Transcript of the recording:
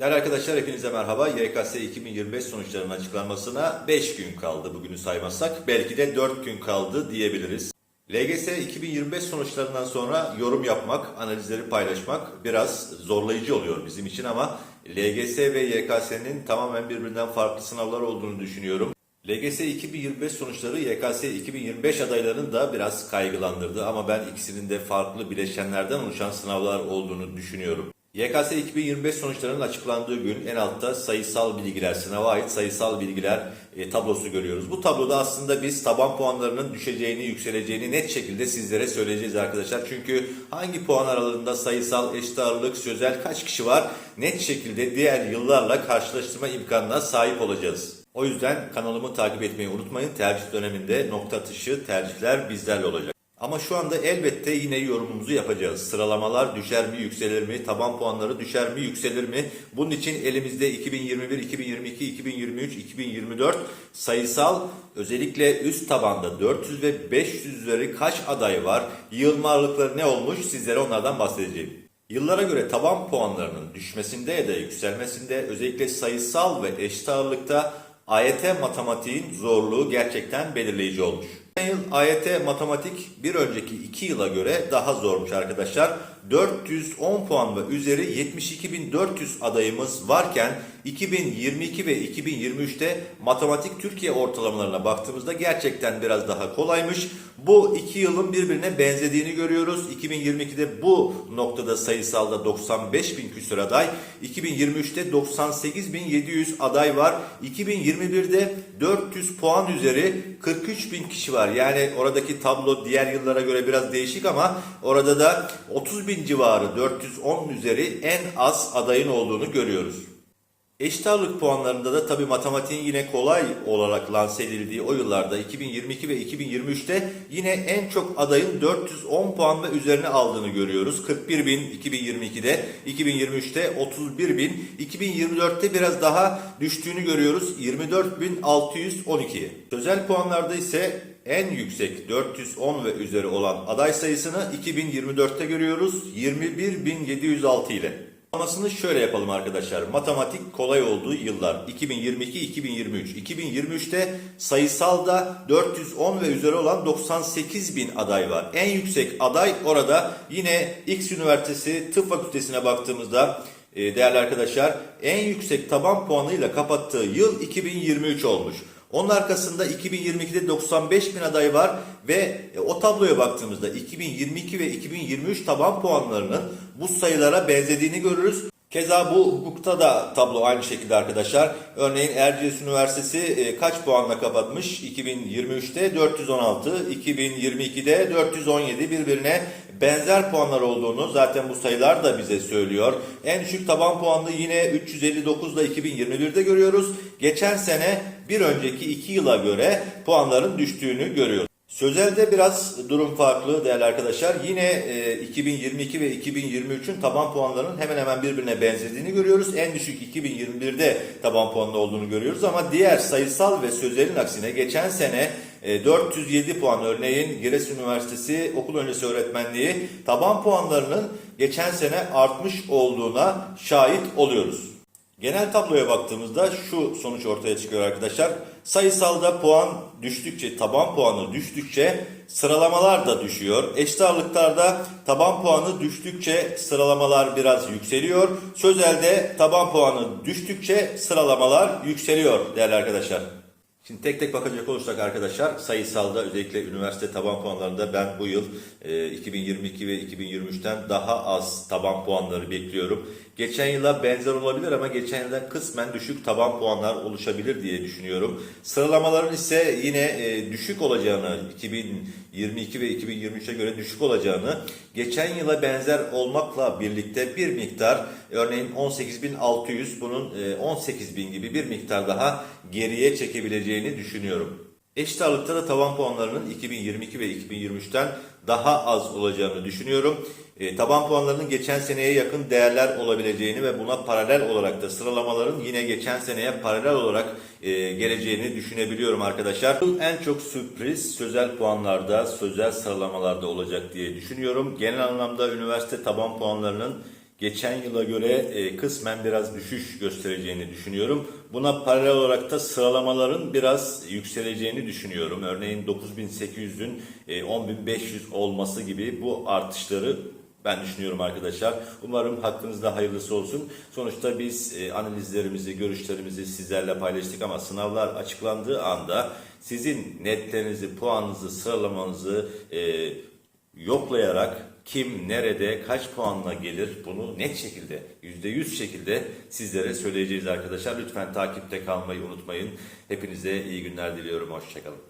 Değerli arkadaşlar hepinize merhaba. YKS 2025 sonuçlarının açıklanmasına 5 gün kaldı bugünü saymazsak. Belki de 4 gün kaldı diyebiliriz. LGS 2025 sonuçlarından sonra yorum yapmak, analizleri paylaşmak biraz zorlayıcı oluyor bizim için ama LGS ve YKS'nin tamamen birbirinden farklı sınavlar olduğunu düşünüyorum. LGS 2025 sonuçları YKS 2025 adaylarını da biraz kaygılandırdı ama ben ikisinin de farklı bileşenlerden oluşan sınavlar olduğunu düşünüyorum. YKS 2025 sonuçlarının açıklandığı gün en altta sayısal bilgiler, sınava ait sayısal bilgiler e, tablosu görüyoruz. Bu tabloda aslında biz taban puanlarının düşeceğini, yükseleceğini net şekilde sizlere söyleyeceğiz arkadaşlar. Çünkü hangi puan aralığında sayısal, eşit ağırlık, sözel kaç kişi var net şekilde diğer yıllarla karşılaştırma imkanına sahip olacağız. O yüzden kanalımı takip etmeyi unutmayın. Tercih döneminde nokta atışı tercihler bizlerle olacak. Ama şu anda elbette yine yorumumuzu yapacağız. Sıralamalar düşer mi, yükselir mi? Taban puanları düşer mi, yükselir mi? Bunun için elimizde 2021, 2022, 2023, 2024 sayısal özellikle üst tabanda 400 ve 500 üzeri kaç aday var? Yığılma ağırlıkları ne olmuş? Sizlere onlardan bahsedeceğim. Yıllara göre taban puanlarının düşmesinde ya da yükselmesinde özellikle sayısal ve eşit ağırlıkta AYT matematiğin zorluğu gerçekten belirleyici olmuş. Yıl AYT matematik bir önceki 2 yıla göre daha zormuş arkadaşlar. 410 puan ve üzeri 72.400 adayımız varken 2022 ve 2023'te matematik Türkiye ortalamalarına baktığımızda gerçekten biraz daha kolaymış. Bu iki yılın birbirine benzediğini görüyoruz. 2022'de bu noktada sayısalda 95 bin küsur aday. 2023'te 98 bin 700 aday var. 2021'de 400 puan üzeri 43 bin kişi var. Yani oradaki tablo diğer yıllara göre biraz değişik ama orada da 30 bin civarı 410 üzeri en az adayın olduğunu görüyoruz. Eşit ağırlık puanlarında da tabi matematiğin yine kolay olarak lanse edildiği o yıllarda 2022 ve 2023'te yine en çok adayın 410 puan ve üzerine aldığını görüyoruz. 41 bin 2022'de, 2023'te 31 bin, 2024'te biraz daha düştüğünü görüyoruz. 24 bin 612. Sözel puanlarda ise en yüksek 410 ve üzeri olan aday sayısını 2024'te görüyoruz. 21.706 ile. Sıralamasını şöyle yapalım arkadaşlar. Matematik kolay olduğu yıllar 2022-2023. 2023'te sayısalda 410 ve üzeri olan 98 bin aday var. En yüksek aday orada yine X Üniversitesi Tıp Fakültesine baktığımızda e, değerli arkadaşlar en yüksek taban puanıyla kapattığı yıl 2023 olmuş. Onun arkasında 2022'de 95 bin aday var ve e, o tabloya baktığımızda 2022 ve 2023 taban puanlarının bu sayılara benzediğini görürüz. Keza bu hukukta da tablo aynı şekilde arkadaşlar. Örneğin Erciyes Üniversitesi e, kaç puanla kapatmış? 2023'te 416, 2022'de 417 birbirine benzer puanlar olduğunu zaten bu sayılar da bize söylüyor. En düşük taban puanlı yine 359 ile 2021'de görüyoruz. Geçen sene bir önceki 2 yıla göre puanların düştüğünü görüyoruz. Sözel'de biraz durum farklı değerli arkadaşlar. Yine e, 2022 ve 2023'ün taban puanlarının hemen hemen birbirine benzediğini görüyoruz. En düşük 2021'de taban puanlı olduğunu görüyoruz ama diğer sayısal ve sözelin aksine geçen sene e, 407 puan örneğin Giresun Üniversitesi okul öncesi öğretmenliği taban puanlarının geçen sene artmış olduğuna şahit oluyoruz. Genel tabloya baktığımızda şu sonuç ortaya çıkıyor arkadaşlar. Sayısalda puan düştükçe, taban puanı düştükçe sıralamalar da düşüyor. Eşit taban puanı düştükçe sıralamalar biraz yükseliyor. Sözelde taban puanı düştükçe sıralamalar yükseliyor değerli arkadaşlar. Şimdi tek tek bakacak olursak arkadaşlar sayısalda özellikle üniversite taban puanlarında ben bu yıl e, 2022 ve 2023'ten daha az taban puanları bekliyorum. Geçen yıla benzer olabilir ama geçen yılda kısmen düşük taban puanlar oluşabilir diye düşünüyorum. Sıralamaların ise yine e, düşük olacağını 2022 ve 2023'e göre düşük olacağını geçen yıla benzer olmakla birlikte bir miktar örneğin 18.600 bunun e, 18.000 gibi bir miktar daha geriye çekebileceğini düşünüyorum. Eşit ağırlıkta da tavan puanlarının 2022 ve 2023'ten daha az olacağını düşünüyorum. E, taban puanlarının geçen seneye yakın değerler olabileceğini ve buna paralel olarak da sıralamaların yine geçen seneye paralel olarak e, geleceğini düşünebiliyorum arkadaşlar. En çok sürpriz sözel puanlarda, sözel sıralamalarda olacak diye düşünüyorum. Genel anlamda üniversite taban puanlarının geçen yıla göre e, kısmen biraz düşüş göstereceğini düşünüyorum. Buna paralel olarak da sıralamaların biraz yükseleceğini düşünüyorum. Örneğin 9800'ün e, 10500 olması gibi bu artışları ben düşünüyorum arkadaşlar. Umarım hakkınızda hayırlısı olsun. Sonuçta biz e, analizlerimizi, görüşlerimizi sizlerle paylaştık ama sınavlar açıklandığı anda sizin netlerinizi, puanınızı, sıralamanızı e, yoklayarak kim nerede kaç puanla gelir bunu net şekilde %100 şekilde sizlere söyleyeceğiz arkadaşlar. Lütfen takipte kalmayı unutmayın. Hepinize iyi günler diliyorum. Hoşçakalın.